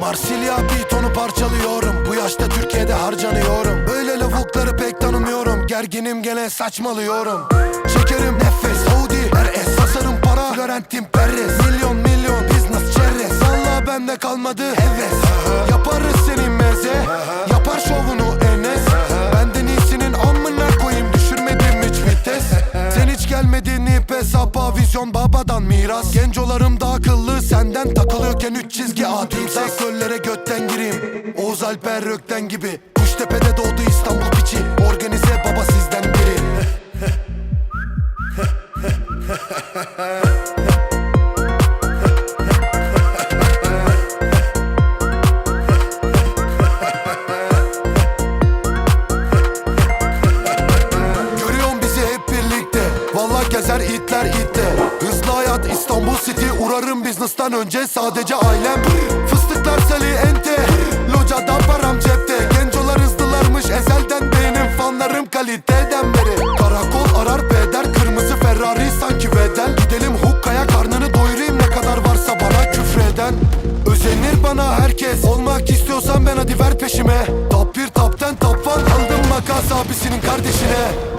Marsilya beat onu parçalıyorum. Bu yaşta Türkiye'de harcanıyorum. Böyle lavukları pek tanımıyorum. Gerginim gene saçmalıyorum. Çekerim nefes Audi RS Sasarım para Florentin Perez Milyon milyon business çerez. Valla bende kalmadı heves. Yaparız senin meze. Yapar şovunu Enes. Benden iyisinin amına koyayım. Düşürmedim hiç vites. Sen hiç gelmedin ip hesaba Vizyon babadan miras. Gencolarım da akıllı senden takılıyorken üç çizgi atayım Sen göllere götten gireyim. Oğuz Alper Rökten gibi. Kuştepe'de doğdu İstanbul piçi. Organize baba sizden biri. Görüyorum bizi hep birlikte. Vallahi gezer itler itle hayat İstanbul City Uğrarım business'tan önce sadece ailem. Fıstıklar sali ente. Locada param cepte. Gencolar hızlılarmış ezelden Benim fanlarım kaliteden beri. Karakol arar beder Kırmızı Ferrari sanki bedel. Gidelim hukkaya karnını doyurayım Ne kadar varsa bana küfreden. Özenir bana herkes Olmak istiyorsan ben hadi ver peşime. Top 1 top 10 top 1 Aldım makas abisinin kardeşine